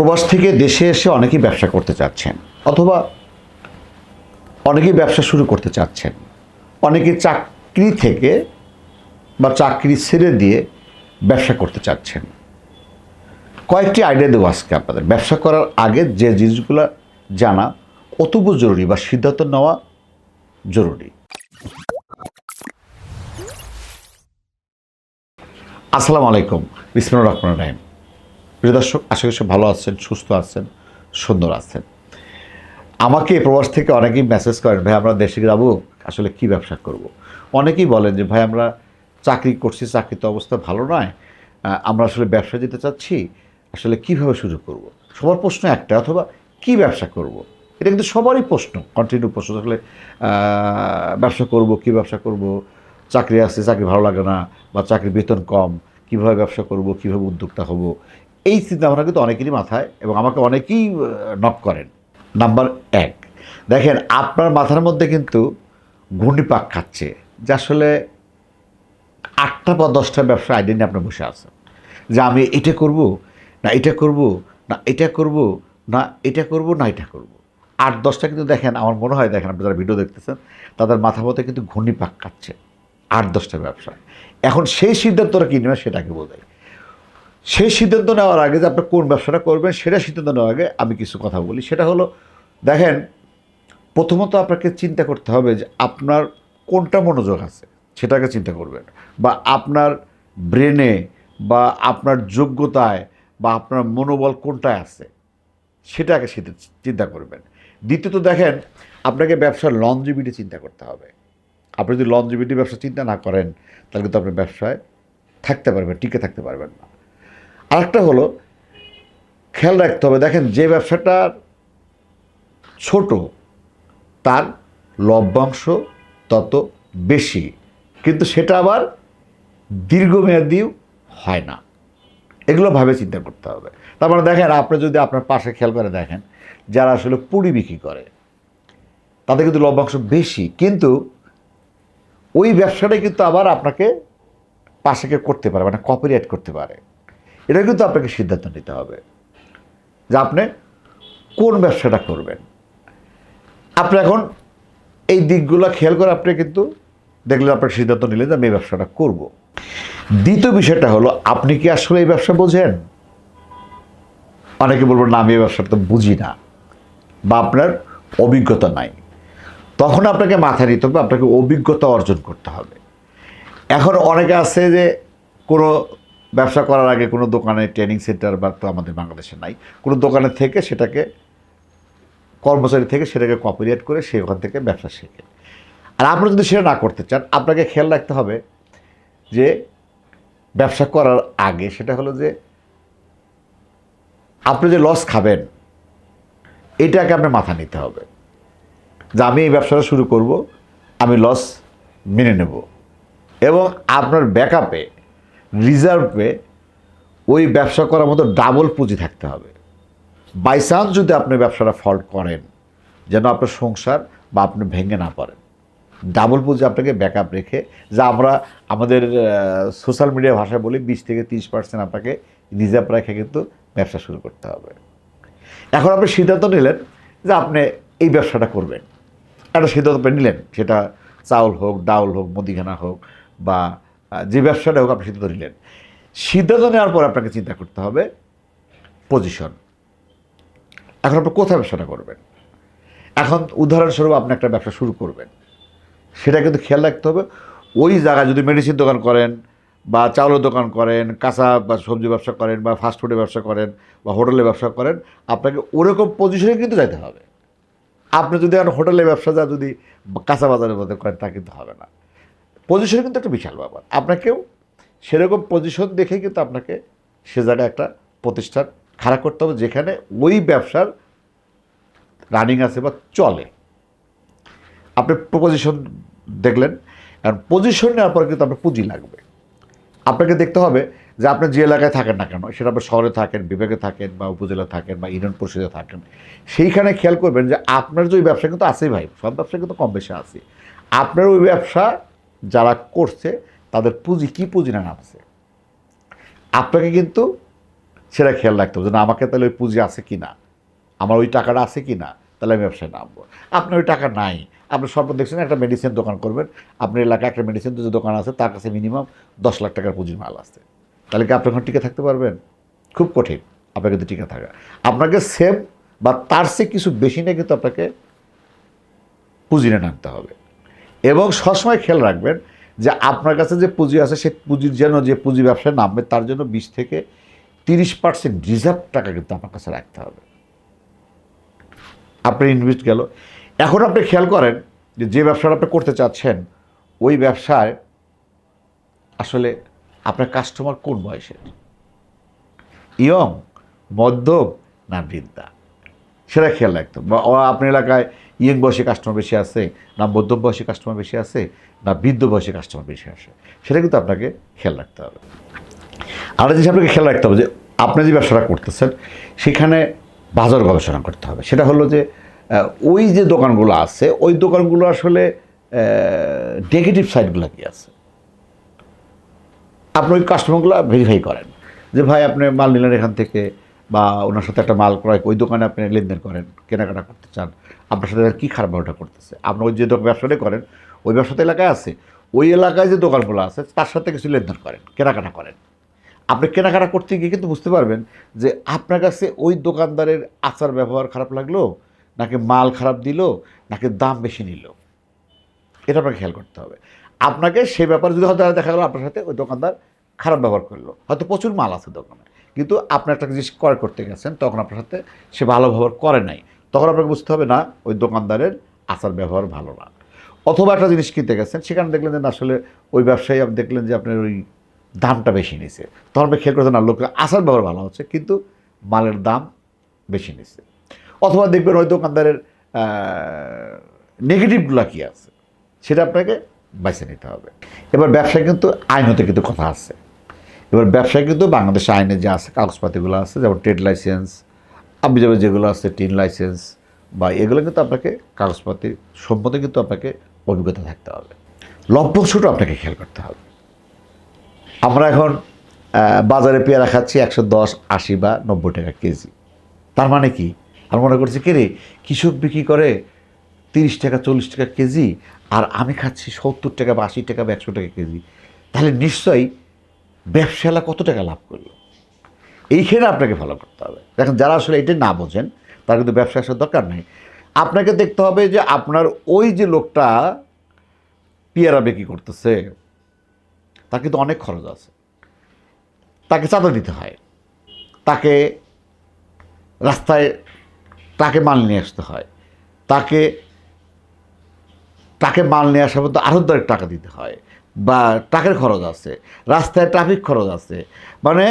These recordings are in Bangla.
প্রবাস থেকে দেশে এসে অনেকেই ব্যবসা করতে চাচ্ছেন, অথবা অনেকেই ব্যবসা শুরু করতে চাচ্ছেন। অনেকে চাকরি থেকে বা চাকরি ছেড়ে দিয়ে ব্যবসা করতে চাচ্ছেন। কয়েকটি আইডিয়া দেবো আজকে আপনাদের। ব্যবসা করার আগে যে জিনিসগুলো জানা অতব জরুরি বা সিদ্ধান্ত নেওয়া জরুরি। আসসালামু আলাইকুম বিসমুর রহমান রাহিম। প্রিয় দর্শক, আশা করি ভালো আছেন, সুস্থ আছেন, সুন্দর আছেন আমাকে প্রবাস থেকে অনেকেই মেসেজ করেন, ভাই, আমরা দেশে যাব, আসলে কি ব্যবসা করব। অনেকেই বলেন যে, ভাই, আমরা চাকরি করছি, চাকরি তো অবস্থা ভালো নয় আমরা আসলে ব্যবসা যেতে চাচ্ছি, আসলে কীভাবে শুরু করব। সবার প্রশ্ন একটা, অথবা কি ব্যবসা করব। এটা কিন্তু সবারই প্রশ্ন কন্টিনিউ প্রশ্ন আসলে ব্যবসা করব, কি ব্যবসা করব চাকরি আসছে চাকরি ভালো লাগে না, বা চাকরির বেতন কম কীভাবে ব্যবসা করব, কীভাবে উদ্যোক্তা হব, এই চিন্তা ভাবনা কিন্তু অনেকেরই মাথায় এবং আমাকে অনেকেই নক করেন। নাম্বার এক, দেখেন, আপনার মাথার মধ্যে কিন্তু ঘূর্ণি পাক খাচ্ছে, যে আসলে আটটা বা দশটা ব্যবসা আইডিয়া নিয়ে আপনি বসে আছেন। যে আমি এটা করব, না এটা করব, না এটা করব, না এটা করব, না এটা করব। আট, দশটা কিন্তু দেখেন, আমার মনে হয়, দেখেন, আপনি যারা ভিডিও দেখতেছেন, তাদের মাথা মধ্যে কিন্তু ঘূর্ণি পাক খাচ্ছে। আট দশটা ব্যবসা। এখন সেই সিদ্ধান্তটা কী নেবে সেটাকে বোঝাই। সেই সিদ্ধান্ত নেওয়ার আগে যে আপনি কোন ব্যবসাটা করবেন সেটা সিদ্ধান্ত নেওয়ার আগে আমি কিছু কথা বলি। সেটা হলো, দেখেন, প্রথমত আপনাকে চিন্তা করতে হবে যে আপনার কোনটা মনোযোগ আছে, সেটাকে চিন্তা করবেন। বা আপনার ব্রেনে বা আপনার যোগ্যতায় বা আপনার মনোবল কোনটায় আছে, সেটাকে সেটা চিন্তা করবেন। দ্বিতীয়ত দেখেন, আপনাকে ব্যবসার লঞ্জিবিটি চিন্তা করতে হবে। আপনি যদি লঞ্জিবিটি ব্যবসা চিন্তা না করেন, তাহলে কিন্তু আপনি ব্যবসায় থাকতে পারবেন, টিকে থাকতে পারবেন না। আরেকটা হলো, খেয়াল রাখতে হবে, দেখেন যে ব্যবসাটা ছোট, তার লভ্যাংশ তত বেশি, কিন্তু সেটা আবার দীর্ঘমেয়াদীও হয় না। এগুলো ভাবে চিন্তা করতে হবে। তার মানে দেখেন, আপনি যদি আপনার পাশে খেয়াল করে দেখেন, যারা আসলে পুরি বিক্রি করে, তাদের কিন্তু লভ্যাংশ বেশি, কিন্তু ওই ব্যবসাটাই কিন্তু আবার আপনাকে পাশে কেউ করতে পারে মানে কপিরাইট করতে পারে। এটা কিন্তু আপনাকে সিদ্ধান্ত নিতে হবে যে আপনি কোন ব্যবসাটা করবেন। আপনি এখন এই দিকগুলো খেয়াল করে আপনি কিন্তু দেখলেন আপনার সিদ্ধান্ত নিলেন যে আমি এই ব্যবসাটা করব। দ্বিতীয় বিষয়টা হলো, আপনি কি আসলে এই ব্যবসা বোঝেন? অনেকে বলবেন, না, আমি এই ব্যবসাটা তো বুঝি না বা আপনার অভিজ্ঞতা নাই। তখন আপনাকে মাথায় নিতে হবে, আপনাকে অভিজ্ঞতা অর্জন করতে হবে। এখন অনেকে আছে যে কোনো ব্যবসা করার আগে কোনো দোকানে ট্রেনিং সেন্টার বা তো আমাদের বাংলাদেশে নাই, কোনো দোকানে থেকে সেটাকে, কর্মচারী থেকে সেটাকে কপিরিয়েট করে সে ওখান থেকে ব্যবসা শেখে। আর আপনি যদি সেটা না করতে চান, আপনাকে খেয়াল রাখতে হবে যে ব্যবসা করার আগে সেটা হলো যে আপনি যে লস খাবেন, এটাকে আপনার মাথা নিতে হবে। যে আমি এই ব্যবসাটা শুরু করব, আমি লস মেনে নেব। এবং আপনার ব্যাকআপে রিজার্ভে ওই ব্যবসা করার মতো ডাবল পুঁজি থাকতে হবে। বাই চান্স যদি আপনি ব্যবসাটা ফল্ট করেন, যেন আপনার সংসার বা আপনি ভেঙে না পড়েন। ডাবল পুঁজি আপনাকে ব্যাকআপ রেখে, যা আমরা আমাদের সোশ্যাল মিডিয়া ভাষায় বলি, বিশ থেকে তিরিশ পার্সেন্ট আপনাকে রিজার্ভ রেখে কিন্তু ব্যবসা শুরু করতে হবে। এখন আপনি সিদ্ধান্ত নিলেন যে আপনি এই ব্যবসাটা করবেন। একটা সিদ্ধান্ত আপনি নিলেন, সেটা চাউল হোক, ডাউল হোক, মুদিখানা হোক বা যে ব্যবসাটা হোক আপনি সিদ্ধান্ত নিলেন। সিদ্ধান্ত নেওয়ার পর আপনাকে চিন্তা করতে হবে পজিশন এখন আপনি কোথায় ব্যবসাটা করবেন? এখন উদাহরণস্বরূপ আপনি একটা ব্যবসা শুরু করবেন। সেটা কিন্তু খেয়াল রাখতে হবে, ওই জায়গায় যদি মেডিসিন দোকান করেন বা চাউলের দোকান করেন, কাঁচা বা সবজি ব্যবসা করেন বা ফাস্টফুডের ব্যবসা করেন বা হোটেলে ব্যবসা করেন, আপনাকে ওরকম পজিশনে কিন্তু যাইতে হবে। আপনি যদি এখন হোটেলে ব্যবসা যা যদি কাঁচা বাজারের মধ্যে করেন, তা কিন্তু হবে না। পজিশন কিন্তু একটা বিশাল ব্যাপার। আপনাকেও সেরকম পজিশন দেখে কিন্তু আপনাকে সে জায়গায় একটা প্রতিষ্ঠান খাড়া করতে হবে, যেখানে ওই ব্যবসার রানিং আছে বা চলে। আপনি পজিশন দেখলেন আর পজিশন নেওয়ার পর কিন্তু আপনার পুঁজি লাগবে। আপনাকে দেখতে হবে যে আপনি যে এলাকায় থাকেন না কেন, সেটা আপনি শহরে থাকেন, বিভাগে থাকেন বা উপজেলা থাকেন বা ইউনিয়ন পরিষদে থাকেন, সেইখানে খেয়াল করবেন যে আপনার যে ওই ব্যবসা কিন্তু আছেই ভাই, সব ব্যবসা কিন্তু কম বেশি আছে। আপনার ওই ব্যবসা যারা করছে, তাদের পুঁজি, কী পুঁজি না নামছে? আপনাকে কিন্তু সেটা খেয়াল রাখতে হবে না, আমাকে তাহলে ওই পুঁজি আছে কি না আমার ওই টাকাটা আছে কি না তাহলে আমি ব্যবসায় নামবো। আপনার ওই টাকা নাই। আপনি সর্ব দেখছেন একটা মেডিসিন দোকান করবেন, আপনার এলাকায় একটা মেডিসিন যে দোকান আছে, তার কাছে মিনিমাম দশ লাখ টাকার পুঁজির মাল আছে। তাহলে কি আপনি ওখানে টিকে থাকতে পারবেন? খুব কঠিন আপনাকে কিন্তু টিকে থাকা। আপনাকে সেম বা তার সে কিছু বেশি না কিন্তু আপনাকে পুঁজি নিয়ে নামতে হবে। এবং সবসময় খেয়াল রাখবেন যে আপনার কাছে যে পুঁজি আছে, সে পুঁজির যেন যে পুঁজি ব্যবসায় নামবে, তার জন্য বিশ থেকে তিরিশ পার্সেন্ট রিজার্ভ টাকা কিন্তু আপনার কাছে রাখতে হবে। আপনি ইনভেস্ট গেল। এখন আপনি খেয়াল করেন যে যে ব্যবসাটা আপনি করতে চাচ্ছেন, ওই ব্যবসায় আসলে আপনার কাস্টমার কোন বয়সের? ইয়ং, মধ্যম না বৃদ্ধা? সেটা খেয়াল রাখতে আপনার এলাকায় ইয়ং বয়সী কাস্টমার বেশি আছে, না মধ্যম বয়সী কাস্টমার বেশি আছে, না বৃদ্ধ বয়সী কাস্টমার বেশি আসে সেটা কিন্তু আপনাকে খেয়াল রাখতে হবে। আর জিনিস আপনাকে খেয়াল রাখতে হবে যে, আপনি যে ব্যবসাটা করতেছেন, সেখানে বাজার গবেষণা করতে হবে। সেটা হলো যে ওই যে দোকানগুলো আছে, ওই দোকানগুলো আসলে নেগেটিভ সাইডগুলো কি আছে? আপনি ওই কাস্টমারগুলো ভেরিফাই করেন। যে ভাই আপনি মাল নিলেন এখান থেকে বা ওনার সাথে একটা মাল ক্রয় ওই দোকানে আপনি লেনদেন করেন, কেনাকাটা করতে চান, আপনার সাথে কী খারাপ ব্যবহারটা করতেছে? আপনি ওই যে দোকান ব্যবসাটাই করেন, ওই ব্যবসাটা এলাকায় আছে, ওই এলাকায় যে দোকানগুলো আছে, তার সাথে কিছু লেনদেন করেন, কেনাকাটা করেন। আপনি কেনাকাটা করতে গিয়ে কিন্তু বুঝতে পারবেন যে আপনার কাছে ওই দোকানদারের আচার ব্যবহার খারাপ লাগল, নাকি মাল খারাপ দিল, নাকি দাম বেশি নিল। এটা আপনাকে খেয়াল করতে হবে। আপনাকে সেই ব্যাপারে যদি হয়তো দেখা গেলো আপনার সাথে ওই দোকানদার খারাপ ব্যবহার করল। হয়তো প্রচুর মাল আছে দোকানে। কিন্তু আপনি একটা জিনিস ক্রয় করতে গেছেন, তখন আপনার সাথে সে ভালো ব্যবহার করে নাই। তখন আপনাকে বুঝতে হবে, না, ওই দোকানদারের আচার ব্যবহার ভালো না। অথবা একটা জিনিস কিনতে গেছেন, সেখানে দেখলেন যে আসলে ওই ব্যবসায়ী আপনি দেখলেন যে, আপনার ওই দামটা বেশি নিছে। তখন আপনি খেয়াল করতেন না, লোকের আচার ব্যবহার ভালো হচ্ছে, কিন্তু মালের দাম বেশি নিছে। অথবা দেখবেন ওই দোকানদারের নেগেটিভগুলো কী আছে? সেটা আপনাকে বেছে নিতে হবে। এবার ব্যবসায় কিন্তু আইনতে কিন্তু কথা আছে। এবার ব্যবসায় কিন্তু বাংলাদেশ আইনে যে আছে, কাগজপাতিগুলো আছে, যেমন ট্রেড লাইসেন্স আপনি যেমন যেগুলো আছে, টিন লাইসেন্স, বা এগুলো কিন্তু আপনাকে কাগজপাতি সম্পদে কিন্তু আপনাকে অভিজ্ঞতা থাকতে হবে। লভ্যাংশটা আপনাকে খেয়াল করতে হবে। আমরা এখন বাজারে পেয়ারা খাচ্ছি একশো দশ, আশি বা নব্বই টাকা কেজি। তার মানে কি? আমরা মনে করছি কে রে কৃষক বিক্রি করে তিরিশ টাকা, চল্লিশ টাকা কেজি আর আমি খাচ্ছি সত্তর টাকা বা আশি টাকা বা একশো টাকা কেজি। তাহলে নিশ্চয়ই ব্যবসালা কত টাকা লাভ করল? এইখানে আপনাকে ফলো করতে হবে। দেখেন, যারা আসলে এটা না বোঝেন, তার কিন্তু ব্যবসা আসার দরকার নেই। আপনাকে দেখতে হবে যে আপনার ওই যে লোকটা পেয়ারা বিক্রি করতেছে, তার কিন্তু অনেক খরচ আছে। তাকে চাঁদা দিতে হয়। তাকে রাস্তায়, তাকে মাল নিয়ে আসতে হয়। তাকে তাকে মাল নিয়ে আসার মধ্যে আরোদ্দারের টাকা দিতে হয় বা টাকার খরচ আছে, রাস্তায় ট্রাফিক খরচ আছে। মানে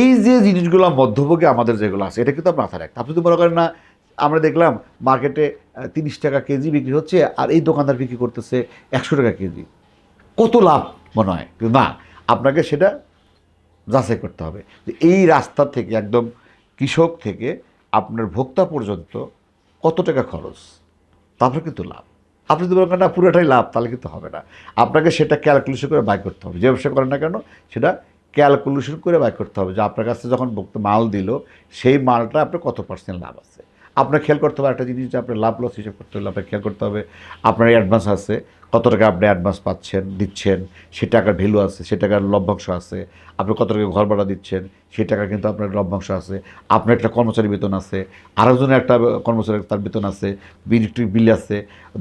এই যে জিনিসগুলো মধ্যভোগী আমাদের যেগুলো আছে, এটা কিন্তু মাথায় রাখতে আপনি তো মনে করেন না, আমরা দেখলাম মার্কেটে তিরিশ টাকা কেজি বিক্রি হচ্ছে আর এই দোকানদার বিক্রি করতেছে একশো টাকা কেজি। কত লাভ মনে হয়? কিন্তু না, আপনাকে সেটা যাচাই করতে হবে এই রাস্তা থেকে একদম কৃষক থেকে আপনার ভোক্তা পর্যন্ত কত টাকা খরচ, তারপরে কিন্তু লাভ। আপনি যদি বলেন, না, পুরোটাই লাভ, তাহলে কিন্তু হবে না। আপনাকে সেটা ক্যালকুলেশন করে বাই করতে হবে। যে ব্যবসা করেন না কেন, সেটা ক্যালকুলেশন করে বাই করতে হবে যে আপনার কাছে যখন মাল দিল, সেই মালটা আপনার কত পার্সেন্ট লাভ আছে? আপনার খেয়াল করতে হবে একটা জিনিস যে আপনার লাভ লস হিসাব করতে হবে আপনার খেয়াল করতে হবে। আপনার অ্যাডভান্স আছে কত টাকা আপনি অ্যাডভান্স পাচ্ছেন, দিচ্ছেন, সে টাকার ভ্যালু আছে, সে টাকার লভ্যাংশ আছে, আপনি কত টাকা ঘর ভাড়া দিচ্ছেন, সে টাকা কিন্তু আপনার লভ্যাংশ আছে, আপনার একটা কর্মচারী বেতন আছে, আরেকজনের একটা কর্মচারী তার বেতন আছে ইলেকট্রিক বিল আছে,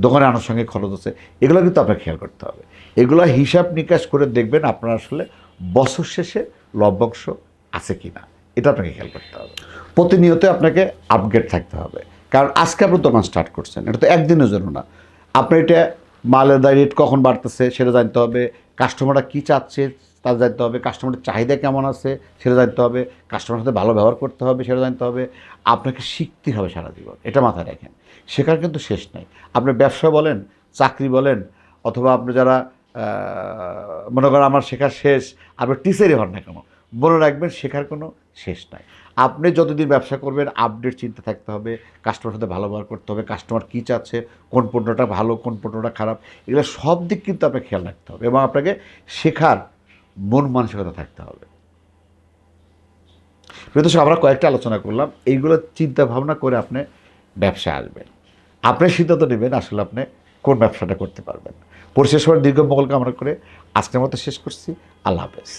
দোকানে আনুষঙ্গিক খরচ আছে, এগুলো কিন্তু আপনাকে খেয়াল করতে হবে। এগুলো হিসাব নিকাশ করে দেখবেন আপনার আসলে বছর শেষে লভ্যাংশ আছে কি না এটা আপনাকে খেয়াল করতে হবে। প্রতিনিয়ত আপনাকে আপগ্রেড থাকতে হবে। কারণ আজকে আপনি দোকান স্টার্ট করছেন, এটা তো একদিনের জন্য না। আপনার এটা মালের দায় রেট কখন বাড়তেছে সেটা জানতে হবে। কাস্টমাররা কী চাচ্ছে তা জানতে হবে। কাস্টমারের চাহিদা কেমন আছে সেটা জানতে হবে। কাস্টমারের সাথে ভালো ব্যবহার করতে হবে সেটা জানতে হবে। আপনাকে শিখতে হবে সারা জীবন এটা মাথায় রাখেন। শেখার কিন্তু শেষ নাই। আপনি ব্যবসা বলেন, চাকরি বলেন, অথবা আপনি যারা মনে করেন আমার শেখার শেষ আপনি টিচারই হন না কেন, বলে রাখবেন শেখার কোনো শেষ নাই। আপনি যতদিন ব্যবসা করবেন আপডেট চিন্তা থাকতে হবে কাস্টমার সাথে ভালো ব্যবহার করতে হবে কাস্টমার কী চাচ্ছে, কোন পণ্যটা ভালো, কোন পণ্যটা খারাপ, এগুলো সব দিক কিন্তু আপনাকে খেয়াল রাখতে হবে এবং আপনাকে শেখার মন মানসিকতা থাকতে হবে। প্রিয় আমরা কয়েকটা আলোচনা করলাম, এইগুলো চিন্তা ভাবনা করে আপনি ব্যবসায় আসবেন। আপনি সিদ্ধান্ত নেবেন আসলে আপনি কোন ব্যবসাটা করতে পারবেন। পরিশেষ করে দীর্ঘ মঙ্গল কামনা করে আজকের মতো শেষ করছি। আল্লাহ হাফেজ।